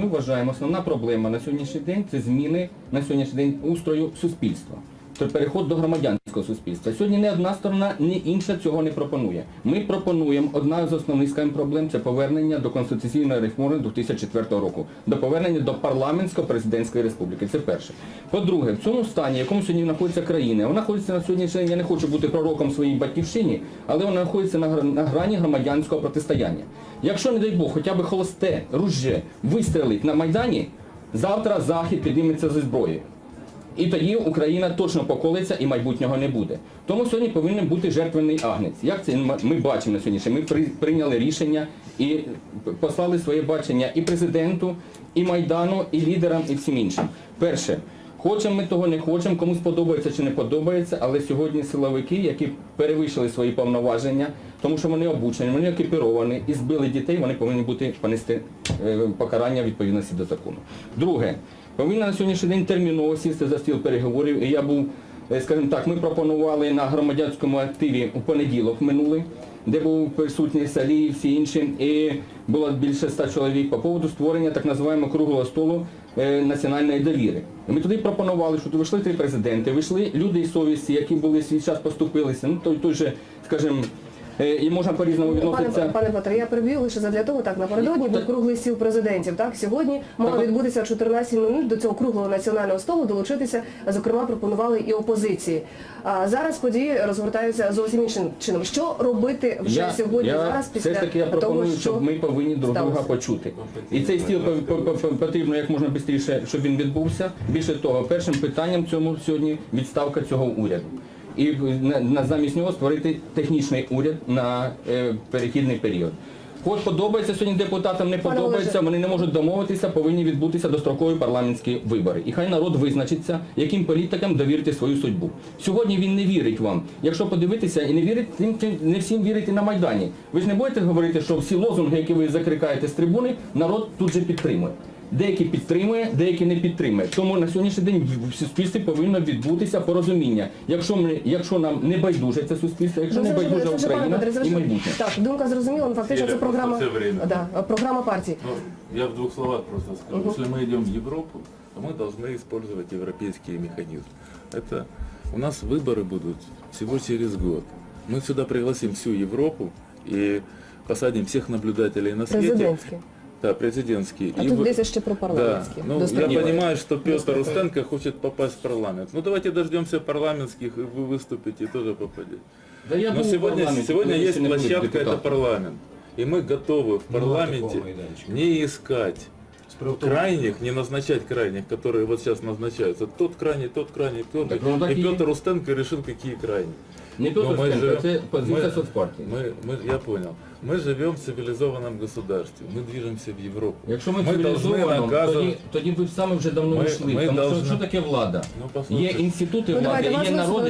Ми вважаємо, основна проблема на сьогоднішній день це зміни на сьогоднішній день устрою суспільства. Переход до громадянського суспільства. Сьогодні ні одна сторона, ні інша цього не пропонує. Ми пропонуємо одна з основних скажімо, проблем це повернення до конституційної реформи 2004 року, до повернення до парламентсько-президентської республіки. Це перше. По-друге, в цьому стані, в якому сьогодні знаходиться країна, вона знаходиться на сьогоднішній день, я не хочу бути пророком своїй батьківщині, але вона знаходиться на, на грані громадянського протистояння. Якщо, не дай Бог, хоча б холосте ружже вистрелить на Майдані, завтра Захід підніметься зі зброєю. І тоді Україна точно поколиться і майбутнього не буде. Тому сьогодні повинен бути жертвений агнець. Як це ми бачимо на сьогоднішній? Ми прийняли рішення і послали своє бачення і президенту, і Майдану, і лідерам, і всім іншим. Перше, хочемо ми того не хочемо, комусь подобається чи не подобається, але сьогодні силовики, які перевищили свої повноваження, тому що вони обучені, вони екіпіровані і збили дітей, вони повинні бути понести е, покарання відповідності до закону. Друге, повинна на сьогоднішній день терміново сісти за стіл переговорів. І я був, е, скажімо так, ми пропонували на громадянському активі у понеділок минулий, де був присутній Салі і всі інші, і було більше ста чоловік по поводу створення так називаємо круглого столу е, національної довіри. Ми туди пропонували, що туди вийшли три президенти, вийшли люди із совісті, які були свій час поступилися. Ну той, той же, скажімо, і можна по-різному Пане, відноситися. пане Петре, я переб'ю лише задля того, так напередодні був круглий стіл президентів. Так сьогодні мало відбутися о 14.00 до цього круглого національного столу. Долучитися, зокрема, пропонували і опозиції. А зараз події розгортаються зовсім іншим чином. Що робити вже я, сьогодні я, зараз після все ж таки я пропоную, того, що щоб ми повинні друг друга почути. І цей стіл по- по- по- потрібно як можна швидше, щоб він відбувся. Більше того, першим питанням цьому сьогодні відставка цього уряду. І на, замість нього створити технічний уряд на е, перехідний період. Хоч подобається сьогодні депутатам, не подобається, вони не можуть домовитися, повинні відбутися дострокові парламентські вибори. І хай народ визначиться, яким політикам довірити свою судьбу. Сьогодні він не вірить вам. Якщо подивитися і не вірить, не всім вірить і на Майдані. Ви ж не будете говорити, що всі лозунги, які ви закрикаєте з трибуни, народ тут же підтримує. Деякі підтримує, деякі не підтримує. Тому на сьогоднішній день в- в суспільстві повинно відбутися порозуміння. Якщо ми, якщо нам не байдуже це суспільство, якщо Ну, не це вже- байдуже це вже, пане Україна Петре, це і вже- майбутнє. Так, думка зрозуміла, ну фактично це Сіря, програма, просто все время. да, програма партії. Ну, я в двух словах просто скажу. Если мы идем в Европу, то мы должны использовать европейские механизмы. Это у нас выборы будут всего через год. Мы сюда пригласим всю Европу и посадим всех наблюдателей на свете. Президентські. Да, президентские. А И тут вы- йдеться ще про Да, парламентські. ну, я Дострокові. понимаю, что Петр Устенко хочет попасть в парламент. Ну давайте дождемся парламентских, и вы выступите и тоже попадете. Да я Но був у сегодня, парламенті, сегодня коли есть ще не були площадка, это депутатом. парламент. И мы готовы в парламенте такого майданчика. не искать Справа в тому, крайних, не назначать крайних, которые вот сейчас назначаются. Тот крайний, тот крайний, тот. Так, ну, так и и- Петр Устенко решил, какие крайние. Не Ну, Петр мы Стенко, живем- це позиція мы- соцпартії. Мы, мы, я понял. Мы живем в цивилизованном государстве. Мы движемся в Европу. Якщо ми Мы должны цивілізовано, наказывать- тоді, тоді ви б саме вже давно Ми- йшли. ми Тому що должны- що таке влада? Ну, послухайте. Є інститути Ну, влади, давайте, є вас народи,